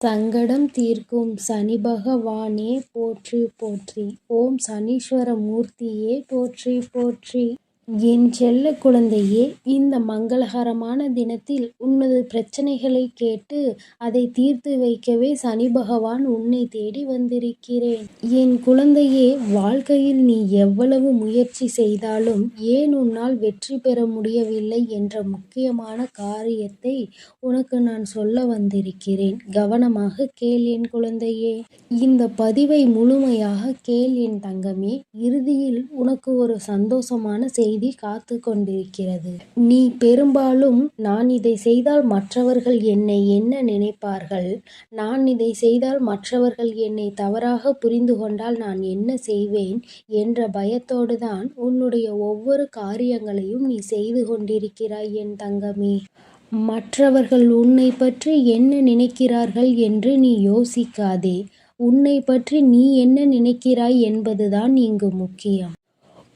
சங்கடம் தீர்க்கும் சனிபகவானே போற்றி போற்றி. ஓம் சனீஸ்வர மூர்த்தியே போற்றி போற்றி. என் செல்ல குழந்தையே இந்த மங்களகரமான தினத்தில் உனது பிரச்சனைகளை கேட்டு அதை தீர்த்து வைக்கவே சனி பகவான் உன்னை தேடி வந்திருக்கிறேன். என் குழந்தையே வாழ்க்கையில் நீ எவ்வளவு முயற்சி செய்தாலும் ஏன் உன்னால் வெற்றி பெற முடியவில்லை என்ற முக்கியமான காரியத்தை உனக்கு நான் சொல்ல வந்திருக்கிறேன். கவனமாக கேள் என் குழந்தையே. இந்த பதிவை முழுமையாக கேள் என் தங்கமே. இறுதியில் உனக்கு ஒரு சந்தோஷமான செய்தி செய்தி காத்து கொண்டிருக்கிறது. நீ பெரும்பாலும் நான் இதை செய்தால் மற்றவர்கள் என்னை என்ன நினைப்பார்கள்? நான் இதை செய்தால் மற்றவர்கள் என்னை தவறாக புரிந்து கொண்டால் நான் என்ன செய்வேன்? என்ற பயத்தோடு தான் உன்னுடைய ஒவ்வொரு காரியங்களையும் நீ செய்து கொண்டிருக்கிறாய் என் தங்கமே. மற்றவர்கள் உன்னை பற்றி என்ன நினைக்கிறார்கள் என்று நீ யோசிக்காதே. உன்னை பற்றி நீ என்ன நினைக்கிறாய் என்பதுதான் இங்கு முக்கியம்.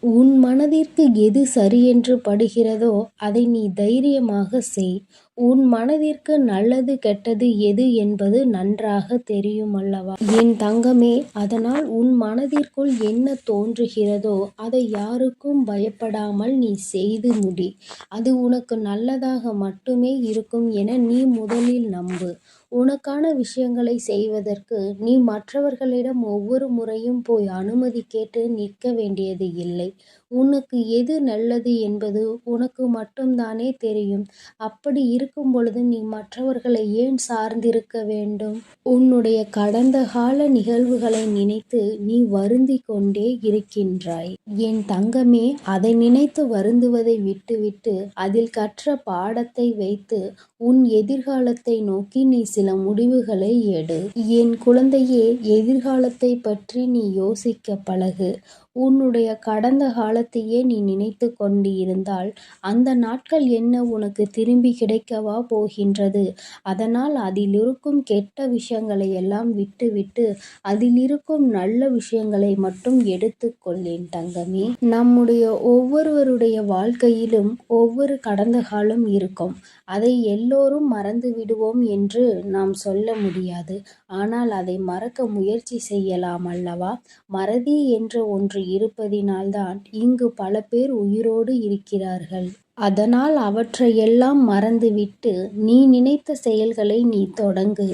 உன் மனதிற்கு எது சரியென்று படுகிறதோ அதை நீ தைரியமாக செய். உன் மனதிற்கு நல்லது கெட்டது எது என்பது நன்றாக தெரியும் அல்லவா? என் தங்கமே அதனால் உன் மனதிற்குள் என்ன தோன்றுகிறதோ அதை யாருக்கும் பயப்படாமல் நீ செய்து முடி. அது உனக்கு நல்லதாக மட்டுமே இருக்கும் என நீ முதலில் நம்பு. உனக்கான விஷயங்களை செய்வதற்கு நீ மற்றவர்களிடம் ஒவ்வொரு முறையும் போய் அனுமதி கேட்டு நிற்க வேண்டியது இல்லை. உனக்கு எது நல்லது என்பது உனக்கு மட்டும்தானே தெரியும். அப்படி இருக்கும் பொழுது நீ மற்றவர்களை ஏன் சார்ந்திருக்க வேண்டும்? உன்னுடைய கடந்த கால நிகழ்வுகளை நினைத்து நீ வருந்தி கொண்டே இருக்கின்றாய். என் தங்கமே அதை நினைத்து வருந்துவதை விட்டுவிட்டு அதில் கற்ற பாடத்தை வைத்து உன் எதிர்காலத்தை நோக்கி நீ சில முடிவுகளை எடு. என் குழந்தையே எதிர்காலத்தை பற்றி நீ யோசிக்க பழகு. உன்னுடைய கடந்த காலத்தையே நீ நினைத்து கொண்டு இருந்தால் அந்த நாட்கள் என்ன உனக்கு திரும்பி கிடைக்கவா போகின்றது அதனால் அதில் இருக்கும் கெட்ட விஷயங்களை எல்லாம் விட்டுவிட்டு அதில் இருக்கும் நல்ல விஷயங்களை மட்டும் எடுத்துக்கொள்ளேன் தங்கமே நம்முடைய ஒவ்வொருவருடைய வாழ்க்கையிலும் ஒவ்வொரு கடந்த காலம் இருக்கும் அதை எல்லோரும் மறந்து விடுவோம் என்று நாம் சொல்ல முடியாது ஆனால் அதை மறக்க முயற்சி செய்யலாம் அல்லவா மறதி என்ற ஒன்று இருப்பதினால்தான் இங்கு பல பேர் உயிரோடு இருக்கிறார்கள். அதனால் அவற்றையெல்லாம் மறந்துவிட்டு நீ நினைத்த செயல்களை நீ தொடங்கு.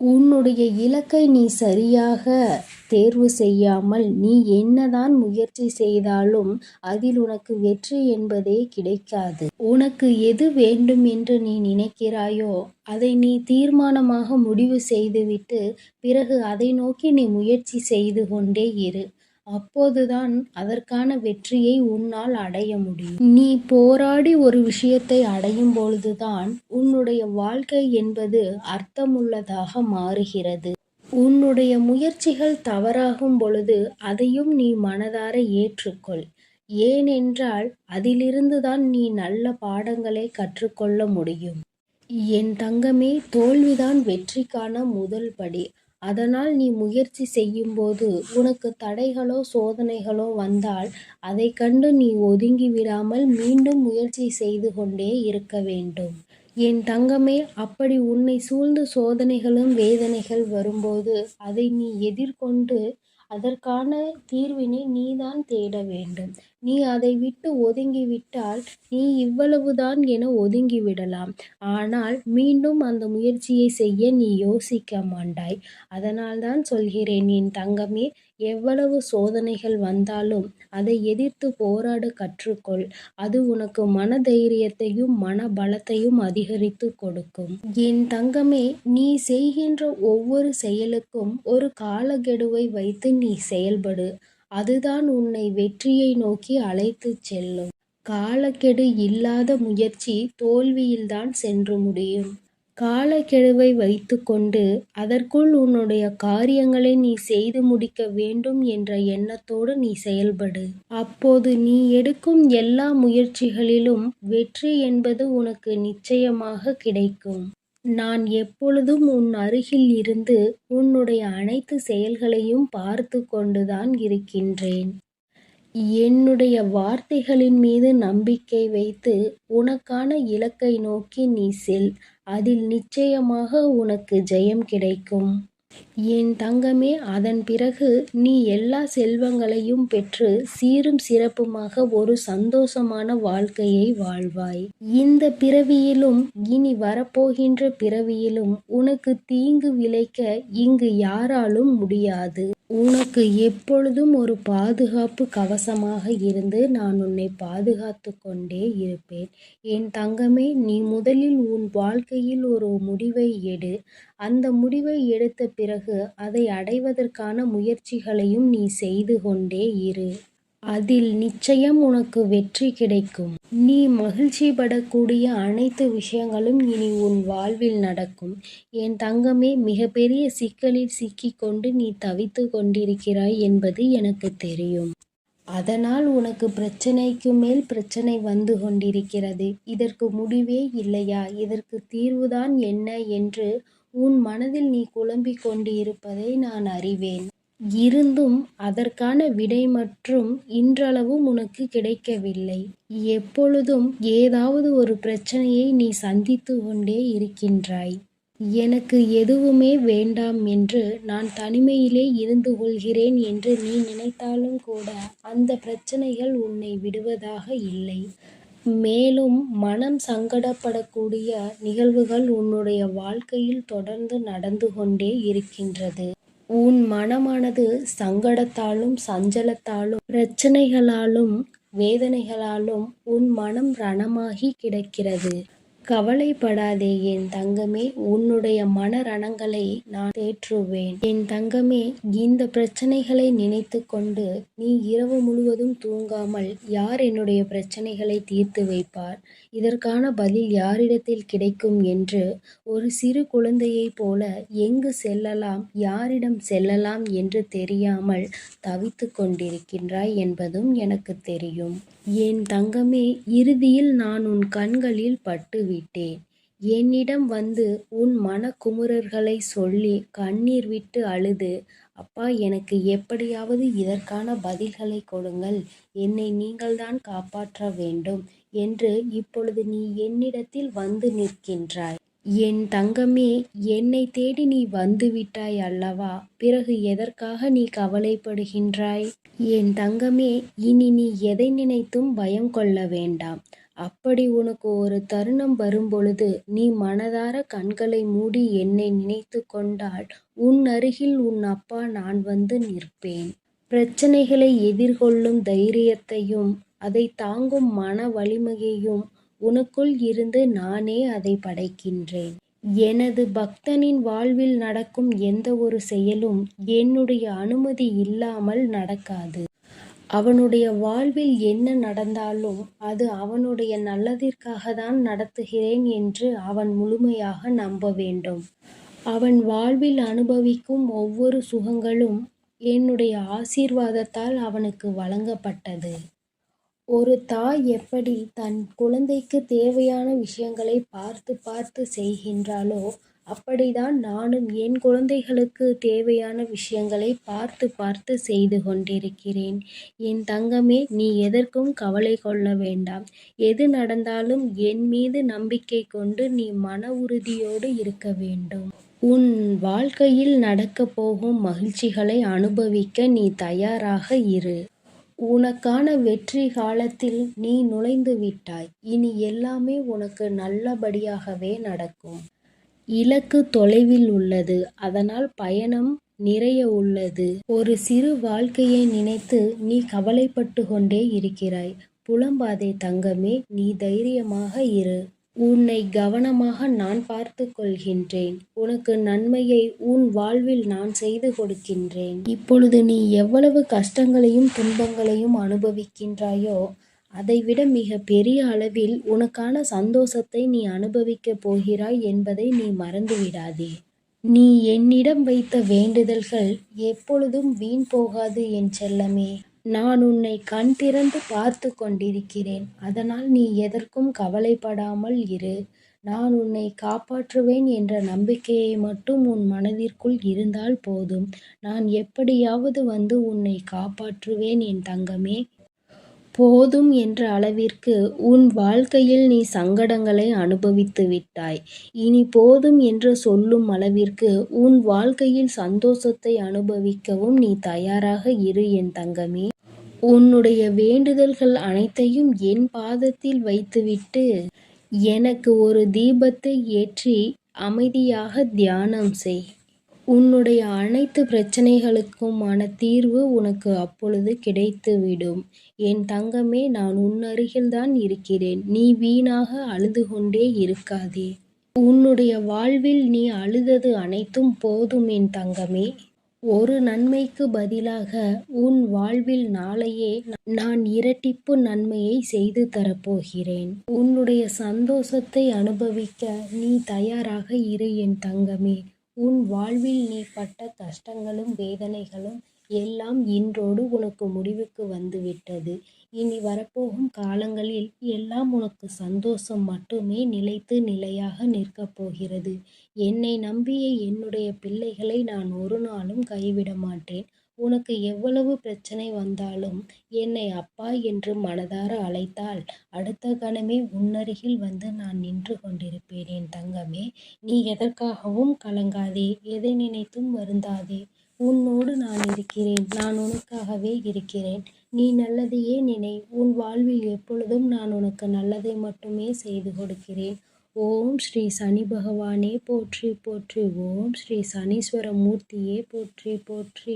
உன்னுடைய இலக்கை நீ சரியாக தேர்வு செய்யாமல் நீ என்னதான் முயற்சி செய்தாலும் அதில் உனக்கு வெற்றி என்பதே கிடைக்காது. உனக்கு எது வேண்டும் என்று நீ நினைக்கிறாயோ அதை நீ தீர்மானமாக முடிவு செய்துவிட்டு பிறகு அதை நோக்கி நீ முயற்சி செய்து கொண்டே இரு. அப்போதுதான் அதற்கான வெற்றியை உன்னால் அடைய முடியும். நீ போராடி ஒரு விஷயத்தை அடையும் பொழுதுதான் உன்னுடைய வாழ்க்கை என்பது அர்த்தமுள்ளதாக மாறுகிறது. உன்னுடைய முயற்சிகள் தவறாகும் பொழுது அதையும் நீ மனதார ஏற்றுக்கொள். ஏனென்றால் அதிலிருந்துதான் நீ நல்ல பாடங்களை கற்றுக்கொள்ள முடியும். என் தங்கமே தோல்விதான் வெற்றிக்கான முதல் படி. அதனால் நீ முயற்சி செய்யும்போது உனக்கு தடைகளோ சோதனைகளோ வந்தால் அதை கண்டு நீ ஒதுங்கி விடாமல் மீண்டும் முயற்சி செய்து கொண்டே இருக்க வேண்டும். என் தங்கமே அப்படி உன்னை சூழ்ந்து சோதனைகளும் வேதனைகள் வரும்போது அதை நீ எதிர்கொண்டு அதற்கான தீர்வினை நீதான் தேட வேண்டும். நீ அதை விட்டு ஒதுங்கிவிட்டால் நீ இவ்வளவுதான் என ஒதுங்கிவிடலாம். ஆனால் மீண்டும் அந்த முயற்சியை செய்ய நீ யோசிக்க மாட்டாய். அதனால்தான் சொல்கிறேன் என் தங்கமே எவ்வளவு சோதனைகள் வந்தாலும் அதை எதிர்த்து போராட கற்றுக்கொள். அது உனக்கு மன தைரியத்தையும் மன பலத்தையும் அதிகரித்து கொடுக்கும். என் தங்கமே நீ செய்கின்ற ஒவ்வொரு செயலுக்கும் ஒரு காலக்கெடுவை வைத்து நீ செயல்படு. அதுதான் உன்னை வெற்றியை நோக்கி அழைத்துச் செல்லும். காலக்கெடு இல்லாத முயற்சி தோல்வியில்தான் சென்று முடியும். காலக்கெடுவை வைத்துக்கொண்டு அதற்குள் உன்னுடைய காரியங்களை நீ செய்து முடிக்க வேண்டும் என்ற எண்ணத்தோடு நீ செயல்படு. அப்போது நீ எடுக்கும் எல்லா முயற்சிகளிலும் வெற்றி என்பது உனக்கு நிச்சயமாக கிடைக்கும். நான் எப்பொழுதும் உன் அருகில் இருந்து உன்னுடைய அனைத்து செயல்களையும் பார்த்து கொண்டுதான் இருக்கின்றேன். என்னுடைய வார்த்தைகளின் மீது நம்பிக்கை வைத்து உனக்கான இலக்கை நோக்கி நீ செல். அதில் நிச்சயமாக உனக்கு ஜெயம் கிடைக்கும் என் தங்கமே அதன் பிறகு நீ எல்லா செல்வங்களையும் பெற்று சீரும் சிறப்புமாக ஒரு சந்தோஷமான வாழ்க்கையை வாழ்வாய். இந்த பிறவியிலும் இனி வரப்போகின்ற பிறவியிலும் உனக்கு தீங்கு விளைக்க இங்கு யாராலும் முடியாது. உனக்கு எப்பொழுதும் ஒரு பாதுகாப்பு கவசமாக இருந்து நான் உன்னை பாதுகாத்து கொண்டே இருப்பேன். என் தங்கமே நீ முதலில் உன் வாழ்க்கையில் ஒரு முடிவை எடு. அந்த முடிவை எடுத்த பிறகு அதை அடைவதற்கான முயற்சிகளையும் நீ செய்து கொண்டே இரு. அதில் நிச்சயம் உனக்கு வெற்றி கிடைக்கும். நீ மகிழ்ச்சி படக்கூடிய அனைத்து விஷயங்களும் இனி உன் வாழ்வில் நடக்கும். என் தங்கமே மிகப்பெரிய சிக்கலில் சிக்கிக்கொண்டு நீ தவித்து கொண்டிருக்கிறாய் என்பது எனக்கு தெரியும். அதனால் உனக்கு பிரச்சனைக்கு மேல் பிரச்சனை வந்து கொண்டிருக்கிறது. இதற்கு முடிவே இல்லையா? இதற்கு தீர்வுதான் என்ன? என்று உன் மனதில் நீ குழம்பிக் கொண்டு இருப்பதை நான் அறிவேன். இருந்தும் அதற்கான விடை மற்றும் இன்றளவும் உனக்கு கிடைக்கவில்லை. எப்பொழுதும் ஏதாவது ஒரு பிரச்சனையை நீ சந்தித்து கொண்டே இருக்கின்றாய். எனக்கு எதுவுமே வேண்டாம் என்று நான் தனிமையிலே இருந்து கொள்கிறேன் என்று நீ நினைத்தாலும் கூட அந்த பிரச்சனைகள் உன்னை விடுவதாக இல்லை. மேலும் மனம் சங்கடப்படக்கூடிய நிகழ்வுகள் உன்னுடைய வாழ்க்கையில் தொடர்ந்து நடந்து கொண்டே இருக்கின்றது. உன் மனமானது சங்கடத்தாலும் சஞ்சலத்தாலும் பிரச்சனைகளாலும் வேதனைகளாலும் உன் மனம் ரணமாகி கிடக்கிறது. கவலைப்படாதே என் தங்கமே. உன்னுடைய மன ரணங்களை நான் தேற்றுவேன். என் தங்கமே இந்த பிரச்சனைகளை நினைத்து கொண்டு நீ இரவு முழுவதும் தூங்காமல் யார் என்னுடைய பிரச்சனைகளை தீர்த்து வைப்பார்? இதற்கான பதில் யாரிடத்தில் கிடைக்கும் என்று ஒரு சிறு குழந்தையைப் போல எங்கு செல்லலாம் யாரிடம் செல்லலாம் என்று தெரியாமல் தவித்து கொண்டிருக்கின்றாய் என்பதும் எனக்கு தெரியும். என் தங்கமே இறுதியில் நான் உன் கண்களில் பட்டுவிட்டேன். என்னிடம் வந்து உன் மனக்குமுறல்களை சொல்லி கண்ணீர் விட்டு அழுது அப்பா எனக்கு எப்படியாவது இதற்கான பதில்களை கொடுங்கள். என்னை நீங்கள்தான் காப்பாற்ற வேண்டும் என்று இப்பொழுது நீ என்னிடத்தில் வந்து நிற்கின்றாய். என் தங்கமே என்னை தேடி நீ வந்துவிட்டாய் அல்லவா? பிறகு எதற்காக நீ கவலைப்படுகின்றாய்? என் தங்கமே இனி நீ எதை நினைத்தும் பயம் கொள்ள வேண்டாம். அப்படி உனக்கு ஒரு தருணம் வரும்பொழுது நீ மனதார கண்களை மூடி என்னை நினைத்து கொண்டால் உன் அருகில் உன் அப்பா நான் வந்து நிற்பேன். பிரச்சனைகளை எதிர்கொள்ளும் தைரியத்தையும் அதை தாங்கும் மன வலிமையையும் உனக்குள் இருந்து நானே அதை படைக்கின்றேன். எனது பக்தனின் வாழ்வில் நடக்கும் எந்த ஒரு செயலும் என்னுடைய அனுமதி இல்லாமல் நடக்காது. அவனுடைய வாழ்வில் என்ன நடந்தாலும் அது அவனுடைய நல்லதிற்காக தான் நடத்துகிறேன் என்று அவன் முழுமையாக நம்ப வேண்டும். அவன் வாழ்வில் அனுபவிக்கும் ஒவ்வொரு சுகங்களும் என்னுடைய ஆசீர்வாதத்தால் அவனுக்கு வழங்கப்பட்டது. ஒரு தாய் எப்படி தன் குழந்தைக்கு தேவையான விஷயங்களை பார்த்து பார்த்து செய்கின்றாளோ அப்படிதான் நானும் என் குழந்தைகளுக்கு தேவையான விஷயங்களை பார்த்து பார்த்து செய்து கொண்டிருக்கிறேன். என் தங்கமே நீ எதற்கும் கவலை கொள்ள வேண்டாம். எது நடந்தாலும் என் மீது நம்பிக்கை கொண்டு நீ மன உறுதியோடு இருக்க வேண்டும். உன் வாழ்க்கையில் நடக்கப் போகும் மகிழ்ச்சிகளை அனுபவிக்க நீ தயாராக இரு. உனக்கான வெற்றி காலத்தில் நீ நுழைந்து விட்டாய். இனி எல்லாமே உனக்கு நல்லபடியாகவே நடக்கும். இலக்கு தொலைவில் உள்ளது. அதனால் பயணம் நிறைய உள்ளது. ஒரு சிறு வாழ்க்கையை நினைத்து நீ கவலைப்பட்டு கொண்டே இருக்கிறாய். புலம்பாதே தங்கமே நீ தைரியமாக இரு. உன்னை கவனமாக நான் பார்த்து கொள்கின்றேன். உனக்கு நன்மையை உன் வாழ்வில் நான் செய்து கொடுக்கின்றேன். இப்பொழுது நீ எவ்வளவு கஷ்டங்களையும் துன்பங்களையும் அனுபவிக்கின்றாயோ அதைவிட மிக பெரிய அளவில் உனக்கான சந்தோஷத்தை நீ அனுபவிக்கப் போகிறாய் என்பதை நீ மறந்துவிடாதே. நீ என்னிடம் வைத்த வேண்டுதல்கள் எப்பொழுதும் வீண் போகாது என் செல்லமே. நான் உன்னை கண் திறந்து பார்த்து கொண்டிருக்கிறேன் அதனால் நீ எதற்கும் கவலைப்படாமல் இரு நான் உன்னை காப்பாற்றுவேன் என்ற நம்பிக்கையை மட்டும் உன் மனதிற்குள் இருந்தால் போதும் நான் எப்படியாவது வந்து உன்னை காப்பாற்றுவேன் என் தங்கமே போதும் என்ற அளவிற்கு உன் வாழ்க்கையில் நீ சங்கடங்களை அனுபவித்து விட்டாய். இனி போதும் என்று சொல்லும் அளவிற்கு உன் வாழ்க்கையில் சந்தோஷத்தை அனுபவிக்கவும் நீ தயாராக இரு என் தங்கமே. உன்னுடைய வேண்டுதல்கள் அனைத்தையும் என் பாதத்தில் வைத்துவிட்டு எனக்கு ஒரு தீபத்தை ஏற்றி அமைதியாக தியானம் செய். உன்னுடைய அனைத்து பிரச்சனைகளுக்குமான தீர்வு உனக்கு அப்பொழுது கிடைத்துவிடும். என் தங்கமே நான் உன்னருகில்தான் இருக்கிறேன். நீ வீணாக அழுது கொண்டே இருக்காதே. உன்னுடைய வாழ்வில் நீ அழுதது அனைத்தும் போதும் என் தங்கமே. ஒரு நன்மைக்கு பதிலாக உன் வாழ்வில் நாளையே நான் இரட்டிப்பு நன்மையை செய்து தரப்போகிறேன். உன்னுடைய சந்தோஷத்தை அனுபவிக்க நீ தயாராக இரு என் தங்கமே. உன் வாழ்வில் நீ பட்ட கஷ்டங்களும் வேதனைகளும் எல்லாம் இன்றோடு உனக்கு முடிவுக்கு வந்துவிட்டது. இனி வரப்போகும் காலங்களில் எல்லாம் உனக்கு சந்தோஷம் மட்டுமே நிலைத்து நிலையாக நிற்கப் போகிறது. என்னை நம்பிய என்னுடைய பிள்ளைகளை நான் ஒருநாளும் கைவிட மாட்டேன். உனக்கு எவ்வளவு பிரச்சனை வந்தாலும் என்னை அப்பா என்று மனதார அழைத்தால் அடுத்த கணமே உன்னருகில் வந்து நான் நின்று கொண்டிருப்பேன் என் தங்கமே. நீ எதற்காகவும் கலங்காதே. எதை நினைத்தும் வருந்தாதே. உன்னோடு நான் இருக்கிறேன். நான் உனக்காகவே இருக்கிறேன். நீ நல்லதையே நினை. உன் வாழ்வில் எப்பொழுதும் நான் உனக்கு நல்லதை மட்டுமே செய்து கொடுக்கிறேன். ஓம் ஸ்ரீ சனி பகவானே போற்றி போற்றி ஓம் ஸ்ரீ சனீஸ்வர மூர்த்தியே போற்றி போற்றி